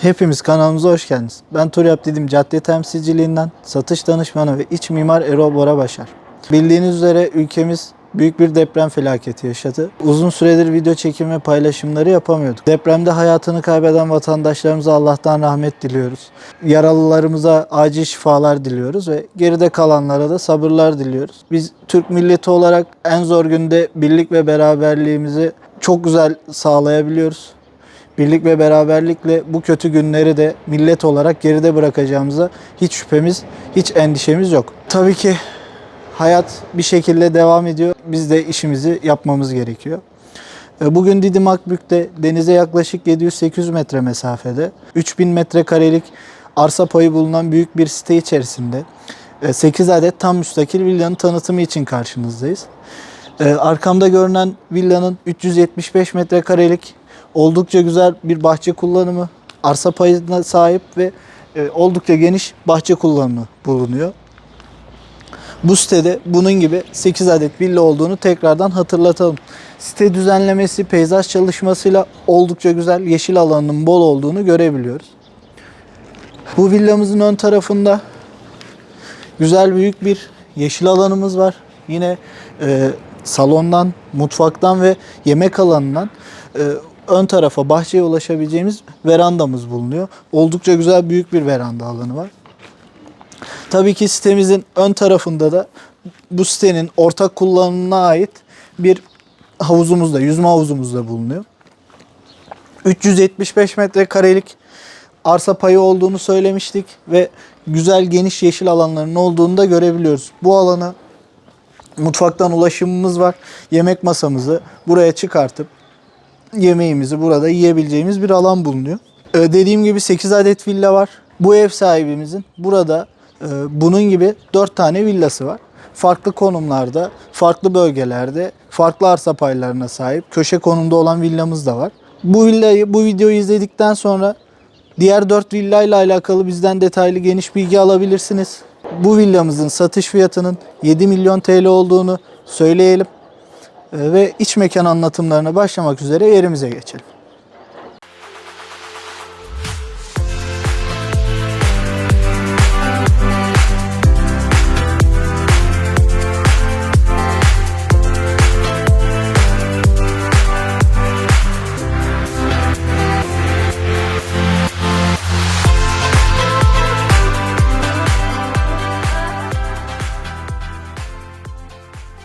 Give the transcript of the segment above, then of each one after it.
Hepimiz kanalımıza hoş geldiniz. Ben Tur Yap Dedim Cadde Temsilciliğinden satış danışmanı ve iç mimar Erol Bora Başar. Bildiğiniz üzere ülkemiz büyük bir deprem felaketi yaşadı. Uzun süredir video çekim ve paylaşımları yapamıyorduk. Depremde hayatını kaybeden vatandaşlarımıza Allah'tan rahmet diliyoruz. Yaralılarımıza acil şifalar diliyoruz ve geride kalanlara da sabırlar diliyoruz. Biz Türk milleti olarak en zor günde birlik ve beraberliğimizi çok güzel sağlayabiliyoruz. Birlik ve beraberlikle bu kötü günleri de millet olarak geride bırakacağımıza hiç şüphemiz, hiç endişemiz yok. Tabii ki hayat bir şekilde devam ediyor. Biz de işimizi yapmamız gerekiyor. E, Bugün Didim Akbük'te denize yaklaşık 700-800 metre mesafede 3000 metrekarelik arsa payı bulunan büyük bir site içerisinde 8 adet tam müstakil villanın tanıtımı için karşınızdayız. E, Arkamda görünen villanın 375 metrekarelik oldukça güzel bir bahçe kullanımı, arsa payına sahip ve e, oldukça geniş bahçe kullanımı bulunuyor. Bu sitede bunun gibi 8 adet villa olduğunu tekrardan hatırlatalım. Site düzenlemesi, peyzaj çalışmasıyla oldukça güzel yeşil alanının bol olduğunu görebiliyoruz. Bu villamızın ön tarafında güzel büyük bir yeşil alanımız var. Yine e, salondan, mutfaktan ve yemek alanından e, ön tarafa bahçeye ulaşabileceğimiz verandamız bulunuyor. Oldukça güzel büyük bir veranda alanı var. Tabii ki sitemizin ön tarafında da bu sitenin ortak kullanımına ait bir havuzumuz da, yüzme havuzumuz da bulunuyor. 375 metrekarelik arsa payı olduğunu söylemiştik ve güzel geniş yeşil alanların olduğunu da görebiliyoruz. Bu alana mutfaktan ulaşımımız var. Yemek masamızı buraya çıkartıp yemeğimizi burada yiyebileceğimiz bir alan bulunuyor. Ee, dediğim gibi 8 adet villa var. Bu ev sahibimizin burada e, bunun gibi 4 tane villası var. Farklı konumlarda, farklı bölgelerde, farklı arsa paylarına sahip köşe konumda olan villamız da var. Bu villayı, bu videoyu izledikten sonra diğer 4 villayla alakalı bizden detaylı geniş bilgi alabilirsiniz. Bu villamızın satış fiyatının 7 milyon TL olduğunu söyleyelim. Ee, Ve iç mekan anlatımlarına başlamak üzere yerimize geçelim.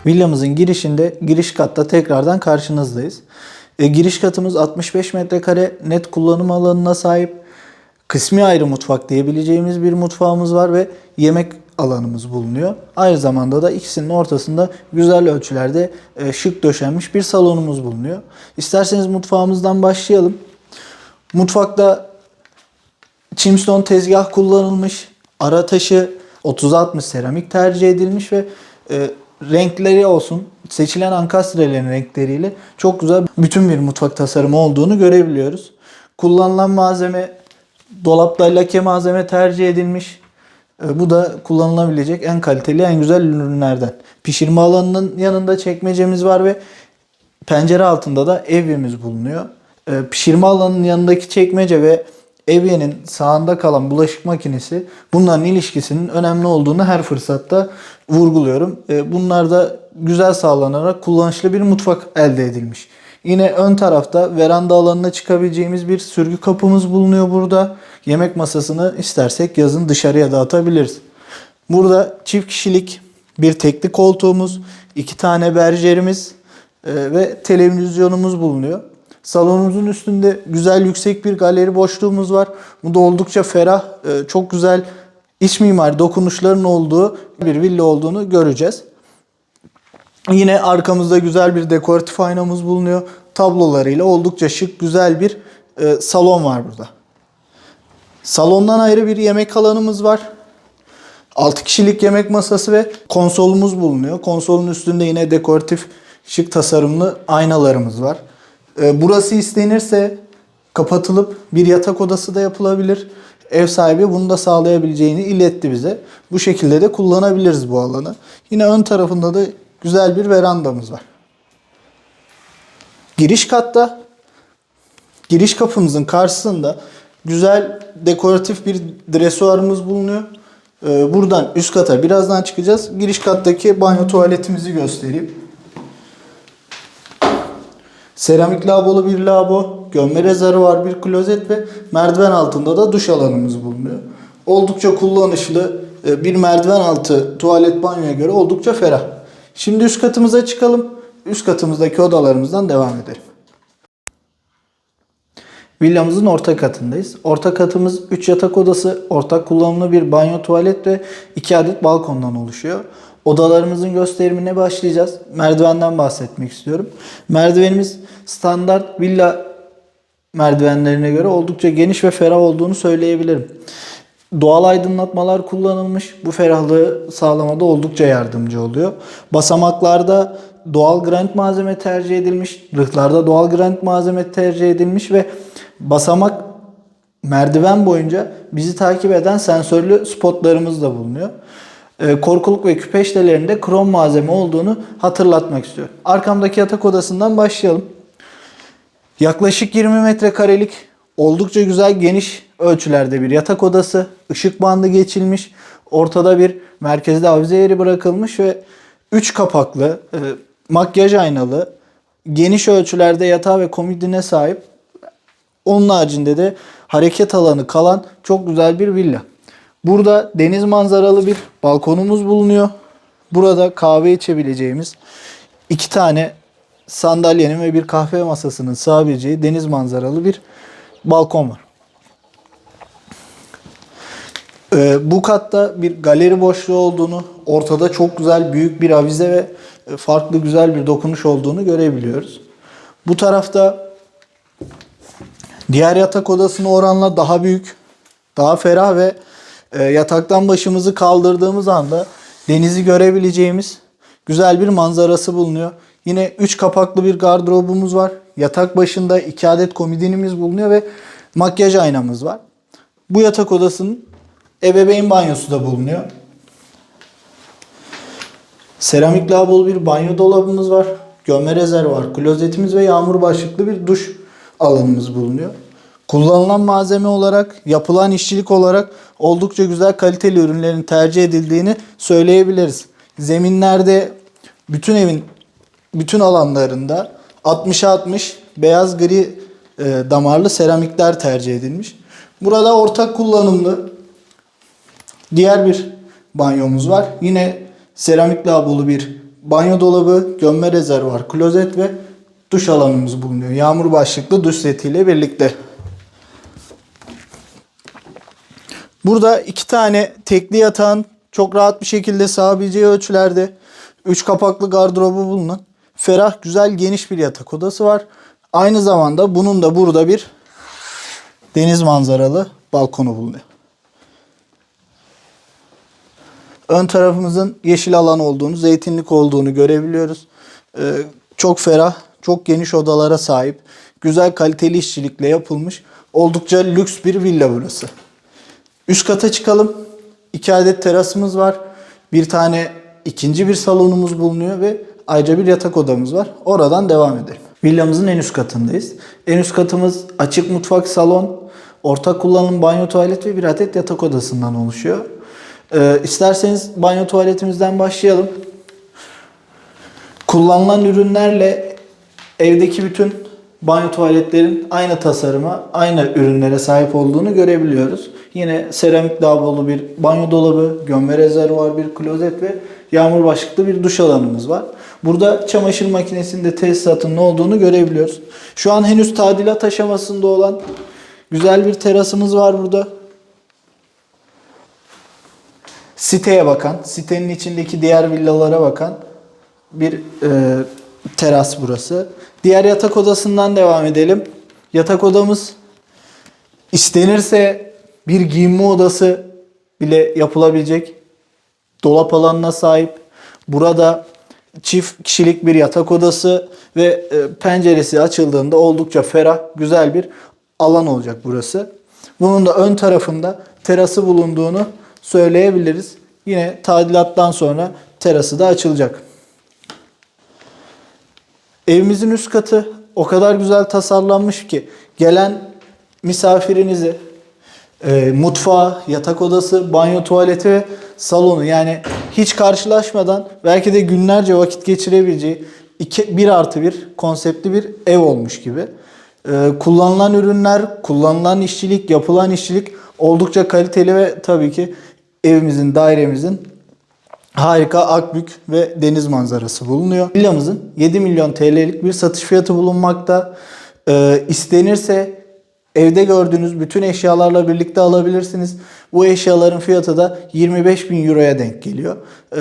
Villamızın girişinde giriş katta tekrardan karşınızdayız. E, giriş katımız 65 metrekare net kullanım alanına sahip. Kısmi ayrı mutfak diyebileceğimiz bir mutfağımız var ve yemek alanımız bulunuyor. Aynı zamanda da ikisinin ortasında güzel ölçülerde e, şık döşenmiş bir salonumuz bulunuyor. İsterseniz mutfağımızdan başlayalım. Mutfakta Chimstone tezgah kullanılmış. Ara taşı 30-60 seramik tercih edilmiş ve e, renkleri olsun seçilen ankastrelerin renkleriyle çok güzel bütün bir mutfak tasarımı olduğunu görebiliyoruz. Kullanılan malzeme dolapta lake malzeme tercih edilmiş. E, Bu da kullanılabilecek en kaliteli, en güzel ürünlerden. Pişirme alanının yanında çekmecemiz var ve pencere altında da evyemiz bulunuyor. E, Pişirme alanının yanındaki çekmece ve evyenin sağında kalan bulaşık makinesi bunların ilişkisinin önemli olduğunu her fırsatta vurguluyorum. E, Bunlar da güzel sağlanarak kullanışlı bir mutfak elde edilmiş. Yine ön tarafta veranda alanına çıkabileceğimiz bir sürgü kapımız bulunuyor burada. Yemek masasını istersek yazın dışarıya da atabiliriz. Burada çift kişilik bir tekli koltuğumuz, iki tane berjerimiz e, ve televizyonumuz bulunuyor. Salonumuzun üstünde güzel yüksek bir galeri boşluğumuz var. Bu da oldukça ferah, e, çok güzel iç mimari dokunuşların olduğu bir villa olduğunu göreceğiz. Yine arkamızda güzel bir dekoratif aynamız bulunuyor. Tablolarıyla oldukça şık, güzel bir e, salon var burada. Salondan ayrı bir yemek alanımız var. 6 kişilik yemek masası ve konsolumuz bulunuyor. Konsolun üstünde yine dekoratif şık tasarımlı aynalarımız var. Ee, Burası istenirse kapatılıp bir yatak odası da yapılabilir. Ev sahibi bunu da sağlayabileceğini iletti bize. Bu şekilde de kullanabiliriz bu alanı. Yine ön tarafında da güzel bir verandamız var. Giriş katta giriş kapımızın karşısında Güzel dekoratif bir dresuarımız bulunuyor. Ee, buradan üst kata birazdan çıkacağız. Giriş kattaki banyo tuvaletimizi göstereyim. Seramik lavabolu bir lavabo, gömme rezervuar bir klozet ve merdiven altında da duş alanımız bulunuyor. Oldukça kullanışlı e, bir merdiven altı tuvalet banyoya göre oldukça ferah. Şimdi üst katımıza çıkalım. Üst katımızdaki odalarımızdan devam edelim. Villamızın orta katındayız. Orta katımız 3 yatak odası, ortak kullanımlı bir banyo, tuvalet ve 2 adet balkondan oluşuyor. Odalarımızın gösterimine başlayacağız. Merdivenden bahsetmek istiyorum. Merdivenimiz standart villa merdivenlerine göre oldukça geniş ve ferah olduğunu söyleyebilirim. Doğal aydınlatmalar kullanılmış. Bu ferahlığı sağlamada oldukça yardımcı oluyor. Basamaklarda doğal granit malzeme tercih edilmiş. Rıhlarda doğal granit malzeme tercih edilmiş ve basamak merdiven boyunca bizi takip eden sensörlü spotlarımız da bulunuyor. Ee, korkuluk ve küpeştelerinde krom malzeme olduğunu hatırlatmak istiyorum. Arkamdaki yatak odasından başlayalım. Yaklaşık 20 metrekarelik oldukça güzel geniş ölçülerde bir yatak odası. Işık bandı geçilmiş. Ortada bir merkezde avize yeri bırakılmış ve 3 kapaklı, e, makyaj aynalı, geniş ölçülerde yatağı ve komodine sahip. Onun haricinde de hareket alanı kalan çok güzel bir villa. Burada deniz manzaralı bir balkonumuz bulunuyor. Burada kahve içebileceğimiz iki tane sandalyenin ve bir kahve masasının sığabileceği deniz manzaralı bir balkon var. Ee, bu katta bir galeri boşluğu olduğunu, ortada çok güzel büyük bir avize ve farklı güzel bir dokunuş olduğunu görebiliyoruz. Bu tarafta diğer yatak odasına oranla daha büyük, daha ferah ve e, yataktan başımızı kaldırdığımız anda denizi görebileceğimiz güzel bir manzarası bulunuyor. Yine 3 kapaklı bir gardırobumuz var. Yatak başında 2 adet komodinimiz bulunuyor ve makyaj aynamız var. Bu yatak odasının ebeveyn banyosu da bulunuyor. Seramik lavabolu bir banyo dolabımız var. Gömme rezervuar, klozetimiz ve yağmur başlıklı bir duş alanımız bulunuyor. Kullanılan malzeme olarak, yapılan işçilik olarak oldukça güzel kaliteli ürünlerin tercih edildiğini söyleyebiliriz. Zeminlerde bütün evin bütün alanlarında 60'a 60 beyaz gri e, damarlı seramikler tercih edilmiş. Burada ortak kullanımlı diğer bir banyomuz var. Yine seramik lavabolu bir banyo dolabı, gömme rezervuar, klozet ve duş alanımız bulunuyor. Yağmur başlıklı duş setiyle birlikte. Burada iki tane tekli yatağın çok rahat bir şekilde sığabileceği ölçülerde 3 kapaklı gardırobu bulunan ferah, güzel, geniş bir yatak odası var. Aynı zamanda bunun da burada bir deniz manzaralı balkonu bulunuyor. Ön tarafımızın yeşil alan olduğunu, zeytinlik olduğunu görebiliyoruz. Ee, çok ferah, çok geniş odalara sahip, güzel kaliteli işçilikle yapılmış oldukça lüks bir villa burası. Üst kata çıkalım. İki adet terasımız var. Bir tane ikinci bir salonumuz bulunuyor ve ayrıca bir yatak odamız var. Oradan devam edelim. Villamızın en üst katındayız. En üst katımız açık mutfak, salon, ortak kullanım banyo, tuvalet ve bir adet yatak odasından oluşuyor. Ee, isterseniz banyo tuvaletimizden başlayalım. Kullanılan ürünlerle evdeki bütün banyo tuvaletlerin aynı tasarıma, aynı ürünlere sahip olduğunu görebiliyoruz. Yine seramik lavabolu bir banyo dolabı, gömme rezervuar bir klozet ve yağmur başlıklı bir duş alanımız var. Burada çamaşır makinesinde tesisatın ne olduğunu görebiliyoruz. Şu an henüz tadilat aşamasında olan güzel bir terasımız var burada. Siteye bakan, sitenin içindeki diğer villalara bakan bir e, teras burası. Diğer yatak odasından devam edelim. Yatak odamız istenirse bir giyinme odası bile yapılabilecek dolap alanına sahip. Burada çift kişilik bir yatak odası ve e, penceresi açıldığında oldukça ferah, güzel bir alan olacak burası. Bunun da ön tarafında terası bulunduğunu söyleyebiliriz. Yine tadilattan sonra terası da açılacak. Evimizin üst katı o kadar güzel tasarlanmış ki gelen misafirinizi e, mutfağı, yatak odası, banyo, tuvaleti ve salonu. Yani hiç karşılaşmadan belki de günlerce vakit geçirebileceği iki, bir artı bir konseptli bir ev olmuş gibi. E, kullanılan ürünler, kullanılan işçilik, yapılan işçilik oldukça kaliteli ve tabii ki evimizin, dairemizin harika akbük ve deniz manzarası bulunuyor. Villamızın 7 milyon TL'lik bir satış fiyatı bulunmakta. Ee, istenirse evde gördüğünüz bütün eşyalarla birlikte alabilirsiniz. Bu eşyaların fiyatı da 25 bin euroya denk geliyor. Ee,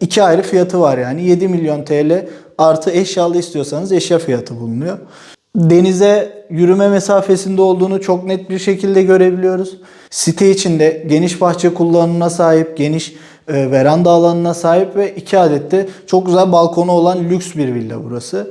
iki ayrı fiyatı var yani 7 milyon TL artı eşyalı istiyorsanız eşya fiyatı bulunuyor. Denize yürüme mesafesinde olduğunu çok net bir şekilde görebiliyoruz. Site içinde geniş bahçe kullanımına sahip, geniş veranda alanına sahip ve iki adet de çok güzel balkonu olan lüks bir villa burası.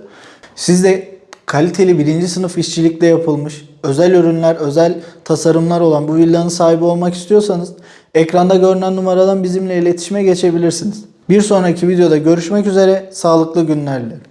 Siz de kaliteli birinci sınıf işçilikle yapılmış özel ürünler, özel tasarımlar olan bu villanın sahibi olmak istiyorsanız ekranda görünen numaradan bizimle iletişime geçebilirsiniz. Bir sonraki videoda görüşmek üzere, sağlıklı günler dilerim.